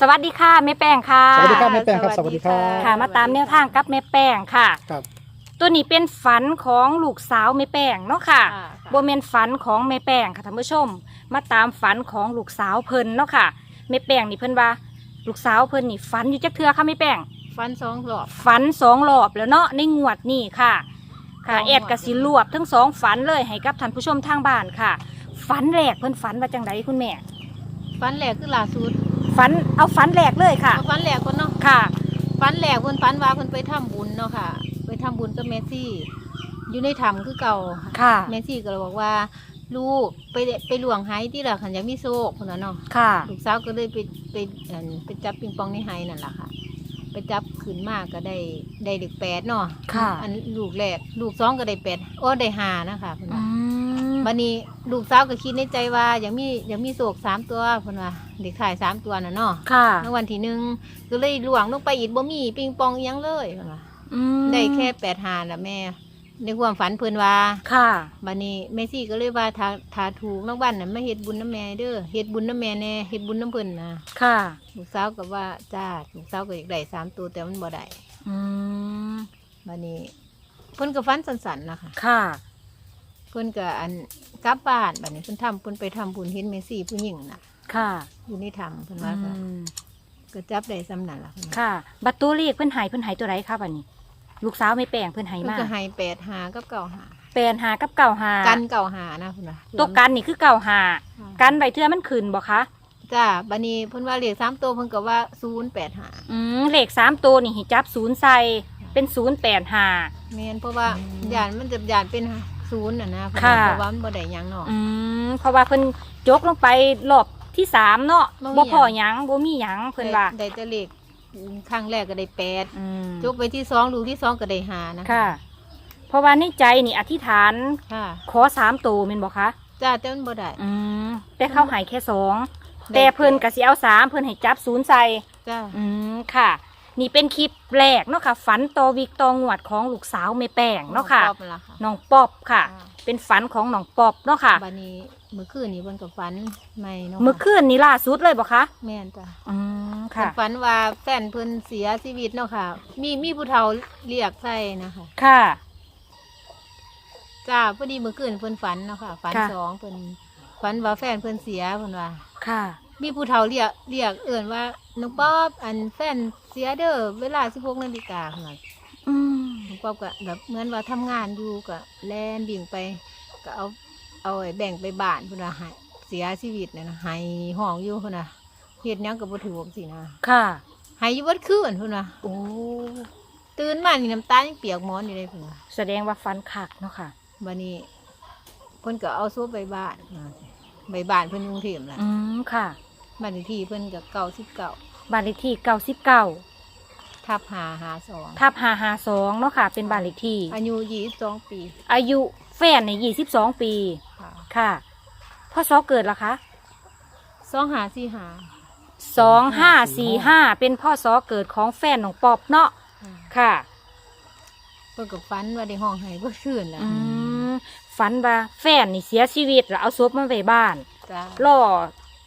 สวัสดีค่ะแม่แป้งค่ะสวัสดีครับแม่แป้งครับสสวัวัสสดีดีค่ะครับ ค่ะมาตามแนวทางกับแม่แป้งค่ะ ครับ ตัวนี้เป็นฝันของลูกสาวแม่แป้งเนาะค่ะค่ะ โบเมนฝันของแม่แป้งค่ะท่านผู้ชม มาตามฝันของลูกสาวเพิ่นเนาะค่ะแม่แป้งนี่เพิ่นว่า ลูกสาวเพิ่นนี่ฝันอยู่จักเทือค่ะแม่แป้ง ฟันสองหลอบ ฝันสองรอบแล้วเนาะในงวดนี่ค่ะ ค่ะสองงวด แอดกสิรวบทั้งสองฝันเลยให้กับท่านผู้ชมทางบ้านค่ะ ฝันแรกเพิ่นฝันว่าจังไดคุณแม่ ฟันแหลกคือล่าสุด ฝันเอาฝันแรกเลยค่ะเอาฟันแหลกคนเนาะค่ะ ฟันแหลกเพิ่นฟันว่าเพิ่นไปทำบุญเนาะค่ะ ไปทำบุญกับเมซี่ อยู่ในถ้ำคือเก่าค่ะ เมซี่ก็เลยบอกว่า ลูกไปไปหลวงไห้ที่ละขันอยากมีโชคคนนั้นเนาะ ค่ะ ลูกสาวก็เลยไปไปอั่นไปจับปิงปองในไห้นั่นแหละค่ะ ไปจับขึ้นมากก็ได้ได้เด็กแปดเนาะค่ะ อันลูกแรกลูกสองก็ได้แปดโอ้ได้ห้านะคะเพิ่นอืว่าม บันนี้ลูกสาวก็คิดในใจว่าอยากมีอยากมีโศกสามตัวเพิ่นว่าเด็กถ่ายสามตัวน่ะเนาะค่ะเมื่อวันที่หนึ่งก็เลยหลวงลงไปอีกบ่มีปิงปองอิหยังเลยเพิ่นว่าอืมได้แค่แปดหาน่ะแม่ ในความฝันเพิ่นว่า ค่ะ บันนี้แม่ซี่ก็เลยว่าถ้าถ้าถูกรางวัลน่ะมาเฮ็ดบุญน้ำแม่เด้อเฮ็ดบุญน้ำแม่แน่เฮ็ดบุญน้ำเพิ่นนะค่ะ ลูกสาวก็ว่าจ้าลูกสาวก็อยากได้สามตัวแต่มันบ่ได้อืม บันนี้เพิ่นก็ฝันสันๆนะคะค่ะเพิ่นก็อันกลับบ้านบัดนี้เพิ่นทำเพิ่นไปทำบุญเห็นแม่ซี่ผู้หญิงน่ะ ค่ะอยู่ในถ้ำเพิ่นอืว่าก็มก็จับได้ซ้ำนั่นล่ะเพิ่นว่าค่ะ บัตรตัวเลขเพิ่นใหายเพิ่นใหายตัวไรครับอันนี้ ลูกสาวไม่แปลงเพิ่นใหายเพิ่นมาก็ให้แปดหากับเก่าหาแปลนหากับเก่าหากันเก่าหานะเพิ่นว่าตัวกันนี่คือเก่าหากันใบเทือมันขึ้นบ่คะจ้าบัดนี้เพิ่นว่าเลขสามตัวเพิ่นก็ว่าศูนย์แปดหาอืมเลขสามตัวนี่ให้จับศูนย์ใส่เป็นศูนย์แปดหา แม่นเพราะว่าอืม ยานมันจะยานเป็น ศูนย์น่ะนะเพิ่นค่ะว่าเพราะว่ามันบ่ได้หยังเนาะ อืมเพราะว่าเพิ่นยกลงไปรอบที่สามเนาะบ่มีบ่พอหหยัยังงบ่มีหยังเพิ่นว่าได้แต่เลขครั้งแรกก็ได้แปดอืมจบไปที่สองลูกที่สองก็ได้หานะค่ะ เพราะว่าในใจนี่อธิษฐานค่ะขอสามตัวแม่นบ่คะจ้าแต่มันบ่ได้อืมแต่เขาใหายแค่สองได้แต่เพิ่นกะสิเอาสามเพิ่นให้จับศูนย์ใส่จ้าอืมค่ะ นี่เป็นคลิปแรกเนาะค่ะฝันตอวิกตองวดของลูกสาวเมแป้งเนาะค่ะรอบนั่นล่ค่ะน้องป๊อบค่ะอ่าเป็นฝันของน้องป๊อบเนาะค่ะบัดนี้มื้อคืนนี้เพิ่นก็ฝันใหม่เนาะเมื่อคืนนี้ล่าสุดเลยบ่คะแม่นจ้ะอืมเพิ่ค่ะนฝันว่าแฟนเพิ่นเสียชีวิตเนาะค่ะ มีมีผู้เฒ่าเรียกใส่นะคะค่ะจ้าพอดีเมื่อคืนเพิ่นฝันเนาะค่ะ ฝันค่ะสองเพิ่นฝันว่าแฟนเพิ่นเสียเพิ่นว่าค่ะ มีผู้เฒ่าเรียกเรียกเอิ่นว่าน้องป๊อบอันแฟนเสียเด้อเวลา16นาฬิกาเพิ่นว่าอืมน้องป๊อบก็แบบเหมือนว่าทำงานอยู่ก็แล่นดิ่งไป ก็เอาเอาไอ้แบ่งไปบ้านเพิ่นว่าให้เสียชีวิตน่ะนะให้ห้องอยู่เพิ่นน่ะเฮ็ดหยังก็บ่ถูกสินะค่ะ ให้อยู่เบิดคืนเพิ่นว่าโอ้ ตื่นมานี่น้ำตายังเปียกหมอนอยู่เลยเพิ่นว่าแสดงว่าฝันคักเนาะค่ะ บัดนี้เพิ่นก็เอาซุปไปบ้านมา ไปบ้านเพิ่นกรุงเทพล่ะอืมค่ะบ้านเลขที่เพิ่นก็เก่าสิบเก่าบ้านเลขที่เก้าสิบเก้าทับหาหาสองทับห้าห้าสองเนาะค่ะ เป็นบ้านเลขที่ อายุยี่สิบสองปี อายุแฟนในยี่สิบสองปี ค่ะค่ะพ่อซอเกิดละคะสองหาสี่หาสองห้าสี่ห้าเป็นพ่อซอเกิดของแฟนของป๊อบเนาะค่ะ เพิ่นก็ฝันว่าได้ห้องให้เพิ่นคืนล่ะอืม ฝันว่าแฟนนี่เสียชีวิตแล้วเอาศพมาไว้บ้านจ้ารอ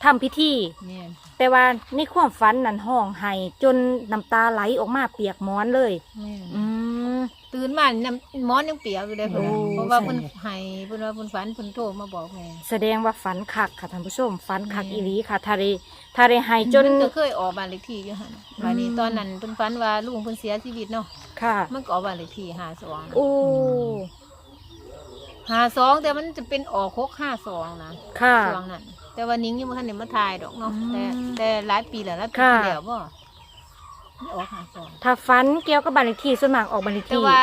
ทำพิธีเนี่ยแต่ว่าในความฝันนั้นห้องไห้จนน้ำตาไหลออกมาเปียกหมอนเลยเนี่ยอืม ตื่นมานี่น้ำหมอนยังเปียกอยู่เลยเพิ่นว่าโอ้ เพราะว่าเพิ่นให้เพิ่นว่าเพิ่นฝันเพิ่นโทรมาบอกแม่แสดงว่าฝันคักค่ะท่านผู้ชมฝันคักแม่อีหลีค่ะทาเรทาเรไห้จน เพิ่ก็เคยออกบ้านเลขที่อยู่หั่นอืมบัดนี้ตอนนั้นเพิ่นฝันว่าลุงเพิ่นเสียชีวิตเนาะค่ะ มันก็ออกบ้านเลขที่หาสองโอ้ หาสองแต่มันจะเป็นออกหกห้าสองนะค่ะ ช่วงนั้นแต่ว่านิ้งยังไม่ทันได้มาถ่ายดอกเนาะอืมแต่แต่หลายปีแล้วหลายปีค่ะ ที่แล้วบ่ออกหาสองถ้าฝันเกี่ยวกับบ้านเลขที่ส่วนมากออกบ้านเลขแต่ที่ว่า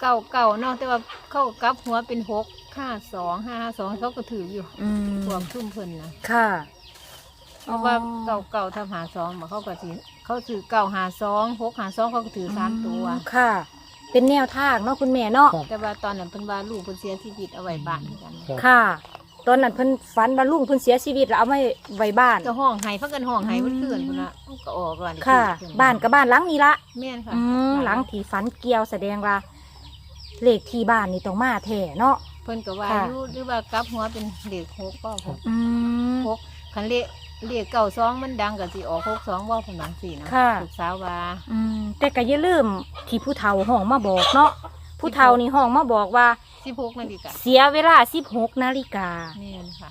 เก่าเก่าๆเนาะแต่ว่าเข้ากลับหัวเป็นหกห้าสองห้าสองเขาก็ถืออยู่อืมรวมทุ่มเพิ่นนะค่ะ เพราะว่าเก่าเก่าๆทำหาสองมาเขาก็ถือเขาถือเก่าหาสองหกหาสองเขาก็ถือสามตัว ค่ะ เป็นแนวทางเนาะคุณแม่เนาะ ครับ แต่ว่าตอนนั้นเพิ่นว่าลูกเพิ่นเสียชีวิตเอาไว้บ้านเหมือนกันครับ ค่ะ ตอนนั้นเพิ่นฝันว่าลุงเพิ่นเสียชีวิตแล้วเอาไว้ไว้บ้าน ก็ห้องไห้พักกันห้องไห้เพิ่นเกินพุ่นละมันก็ออกบ้านค่ะเพิ่บ้านกับบ้านหลังนี้ละแม่นค่ะอืมหลังที่ฝันเกี่ยวแสดงว่าเลขที่บ้านนี่ต้องมาแท้เนาะ เพิ่นก็ว่าค่ะ อยู่หรือว่ากลับหัวเป็นเด็กหกก็หกอืมหกคันเลข เรียกเก่าสองมันดังกับสิออกหกสองว่าผนังสี่นะค่ะลูกสาวว่าอืมแต่ก็อย่าลืมที่ผู้เฒ่าห้องมาบอกเนาะผู้เฒ่านี่ห้องมาบอกว่า สิพกนาฬิกาเสียเวลา 16นาฬิกา นี่นค่ะ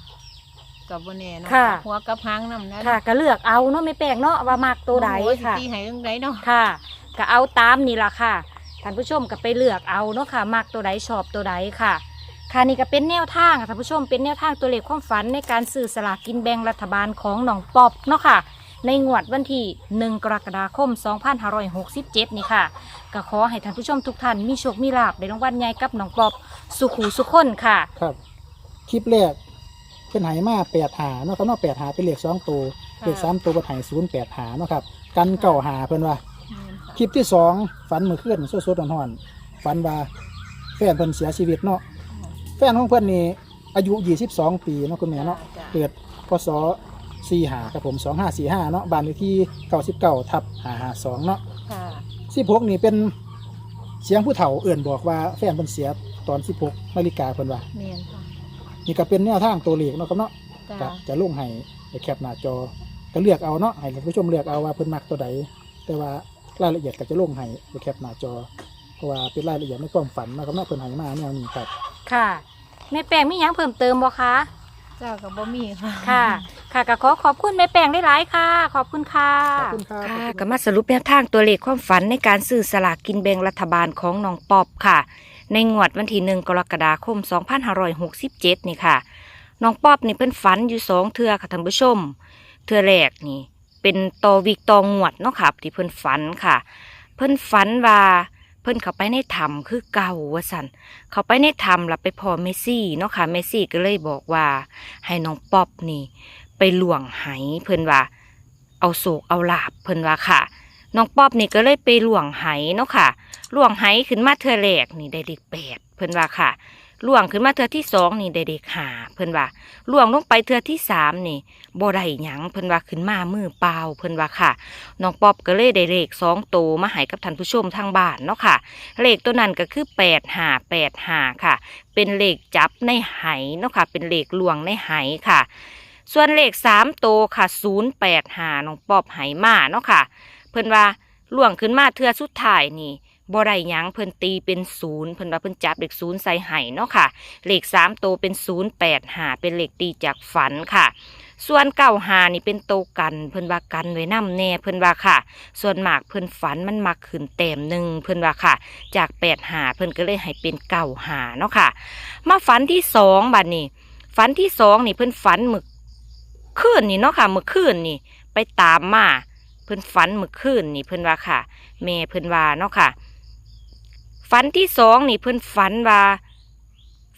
กับบนแน่เนาะค่ะ หัวกับหางน้ำนั้นค่ะก็เลือกเอาเนาะไม่แปลกเนาะว่ามากตัวใดโอ้ยสิค่ะ ตีให้ตรงใดเนาะค่ะก็เอาตามนี่ล่ะค่ะท่านผู้ชมก็ไปเลือกเอาเนาะค่ะมักตัวใดชอบตัวใดค่ะ ค่ะนี่ก็เป็นแนวทางค่ะท่านผู้ชมเป็นแนวทางตัวเลขความฝันในการซื้อสลากกินแบ่งรัฐบาลของหนองปอบเนาะค่ะ ในงวดวันที่ 1 กรกฎาคม 2567 นี่ค่ะ ก็ขอให้ท่านผู้ชมทุกท่านมีโชคมีลาบในรางวัลใหญ่กับหนองปอบสุขูสุขคนค่ะ ครับ คลิปแรกเป็นไหมาแปดหาเนาะครับเนาะแปดหาเป็นเลขสองตัวเลขสามตัวเป็นไหศูนย์แปดหาเนาะครับกันเก่าหาเพิ่นว่านี่นค่ะคลิปที่สองฝันเมื่อคืนสดๆร้อนๆฝันว่าแฟนเพิ่นเสียชีวิตเนาะ แฟนของเพิ่นนี่อายุ 22 ปีเนาะคุณแม่เนาะจ้ะ เกิดพศ4หาครับผม 2545 เนาะบ้านเลขที่ 99ทับ552เนาะค่ะ 16 นี่เป็นเสียงผู้เฒ่าเอื่นบอกว่าแฟนเพิ่นเสียตอน 16นาฬิกาเพิ่นว่าเนียนค่ะนี่ก็เป็นแนวทางตัวเลขเนาะครับเนาะจ้ะจะจะลงให้ไปแคปหน้าจอก็เลือกเอาเนาะให้ท่านผู้ชมเลือกเอาว่าเพิ่นมักตัวใดแต่ว่ารายละเอียดก็จะลงให้ไปแคปหน้าจอเพราะว่าเป็นรายละเอียดในความฝันนะครับเนาะเพิ่นให้มาแนวนี้ครับ ค่ะแม่แป้งมีหยังเพิ่มเติมบ่คะจ้ากับบ่มีค่ะ ค่ะ ค่ะก็ขอขอบคุณแม่แป้งได้หลายๆค่ะ ขอบคุณค่ะ ขอบคุณครับค่ะก็มาสรุปแนวทางตัวเลขความฝันในการซื้อสลากกินแบ่งรัฐบาลของน้องปอบค่ะ ในงวดวันที่หนึ่งกรกฎาคม 2567 นี่ค่ะน้องปอบนี่เพิ่นฝันอยู่สองเทือค่ะท่านผู้ชม เทือแรกนี่ เป็นตอวิกตองวดเนาะค่ะที่เพิ่นฝันค่ะ เพิ่นฝันว่าเพิ่นเข้าไปในถ้ำคือเก่าว่าสันเข้าไปในถ้ำแล้วไปพอเมซี่เนาะค่ะเมซี่ก็เลยบอกว่า ให้น้องป๊อบนี่ ไปหลวงไหเพิ่นว่า เอาโศกเอาลาบเพิ่นว่าค่ะน้องป๊อบนี่ก็เลยไปหลวงไหเนาะค่ะหลวงไหขึ้นมาเธอแรกนี่ได้เด็กแปดเพิ่นว่าค่ะ ล่วงขึ้นมาเทือที่สองนี่ได้เด็กหาเพิ่นว่าหลวงลงไปเทือที่สามนี่บ่ได้หยังเพิ่นว่าขึ้นมามือเปล่าเพิ่นว่าค่ะน้องป๊อบก็เลยได้เลขสองตัวมาให้กับท่านผู้ชมทางบ้านเนาะค่ะ เลขตัวนั้นก็คือแปดหาแปดหาค่ะ เป็นเลขจับในไหเนาะค่ะ เป็นเลขลวงในไหค่ะ ส่วนเลขสามตัวค่ะศูนย์แปดหาน้องป๊อบไหมาเนาะค่ะ เพิ่นว่าล่วงขึ้นมาเทือสุดท้ายนี่ บ่ได้ยังเพิ่นตีเป็นศูนย์เพิ่นว่าเพิ่นจับเลขศูนย์ใส่ไหเนาะค่ะเลขสามตัวเป็นศูนย์แปดหาเป็นเลขตีจากฝันค่ะ ส่วนเก้าหานี่เป็นโตกัน เพิ่นว่ากันไว้น้ำแน่เพิ่นว่าค่ะ ส่วนหมากเพิ่นฝันมันมักขึ้นแต้มหนึ่งเพิ่นว่าค่ะ จากแปดหาเพิ่นก็เลยให้เป็นเก้าหาเนาะค่ะ มาฝันที่สองบัดนี้ฝันที่สองนี่เพิ่นฝันหมึกคืนนี่เนาะค่ะเมื่อคืนนี่ไปตามมาเพิ่นฝันเมื่อคืนนี่เพิ่นว่าค่ะแม่เพิ่นว่าเนาะค่ะ ฝันที่สองนี่เพิ่นฝันว่า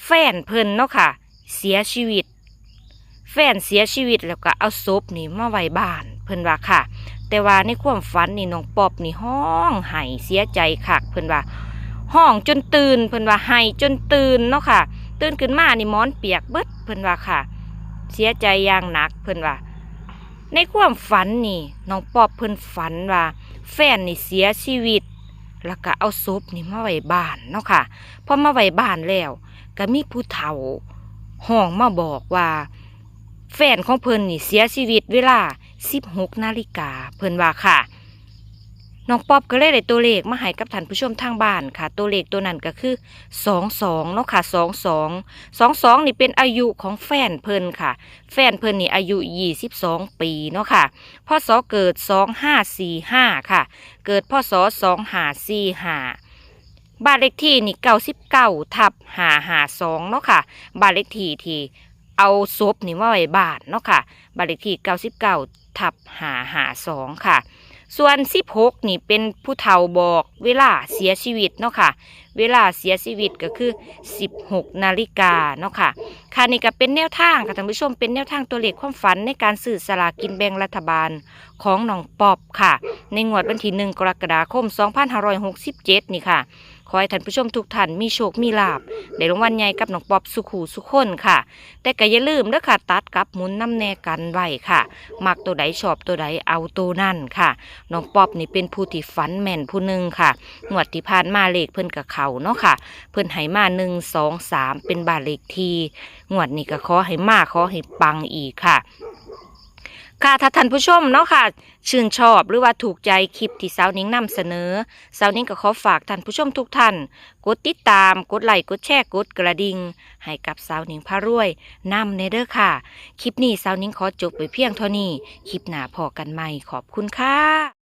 แฟนเพิ่นเนาะค่ะ เสียชีวิต แฟนเสียชีวิตแล้วก็เอาศพนี่มาไว้บ้าน เพิ่นว่าค่ะ แต่ว่าในความฝันนี่น้องปอบนี่ห้องไห้เสียใจคักเพิ่นว่าห้องจนตื่นเพิ่นว่าไห้จนตื่นเนาะค่ะ ตื่นขึ้นมานี่มอนเปียกเบิดเพิ่นว่าค่ะ เสียใจอย่างหนักเพิ่นว่า ในความฝันนี่น้องปอบเพิ่นฝันว่า แฟนนี่เสียชีวิต แล้วก็เอาศพนี่มาไว้บ้านเนาะค่ะพอมาไว้บ้านแล้ว ก็มีผู้เฒ่าห้องมาบอกว่า แฟนของเพิ่นนี่เสียชีวิตเวลา16นาฬิกาเพิ่นว่าค่ะ น้องป๊อบก็เลยได้ตัวเลขมาให้กับท่านผู้ชมทางบ้านค่ะ ตัวเลขตัวนั้นก็คือ22เนาะค่ะ22 22นี่เป็นอายุของแฟนเพิ่นค่ะ แฟนเพิ่นนี่อายุ22ปีเนาะค่ะพศเกิด2545ค่ะ เกิดพศ2545บ้านเลขที่นี่99ทับ552เนาะค่ะบ้านเลขที่ที่เอาศพนี่มาไว้บ้านเนาะค่ะบ้านเลขที่99ทับ552ค่ะ ส่วน 16 นี่เป็นผู้เฒ่าบอกเวลาเสียชีวิตเนาะค่ะ เวลาเสียชีวิตก็คือ 16 นาฬิกาเนาะค่ะ ค่ะนี่ก็เป็นแนวทางค่ะท่านผู้ชมเป็นแนวทางตัวเลขความฝันในการสื่อสลากกินแบ่งรัฐบาลของน้องปอบค่ะ ในงวดวันที่หนึ่งกรกฎาคม 2567 นี่ค่ะ ขอให้ท่านผู้ชมทุกท่านมีโชค มีลาบได้รางวัลใหญ่กับน้องปอบสุขูสุขคนค่ะ แต่ก็อย่าลืมเด้อค่ะตัดกับหมุนน้ำแน่กันไว้ค่ะมักตัวใดชอบตัวใดเอาตัวนั่นค่ะน้องปอบนี่เป็นผู้ที่ฝันแม่นผู้หนึ่งค่ะงวดที่ผ่านมาเลขเพิ่นกับเขาเนาะค่ะ เพิ่นให้มาหนึ่งสองสามเป็นบานเลขทีงวดนี้ก็ขอให้มาขอให้ปังอีกค่ะ ค่ะถ้าท่านผู้ชมเนาะค่ะ ชื่นชอบหรือว่าถูกใจคลิปที่สาวนิ้งนำเสนอ สาวนิ้งก็ขอฝากท่านผู้ชมทุกท่าน กดติดตาม กดไลค์กดแชร์กดกระดิ่งให้กับสาวนิ้งพารวยนำในเด้อค่ะ คลิปนี้สาวนิ้งขอจบไปเพียงเท่านี้ คลิปหน้าพอกันใหม่ขอบคุณค่ะ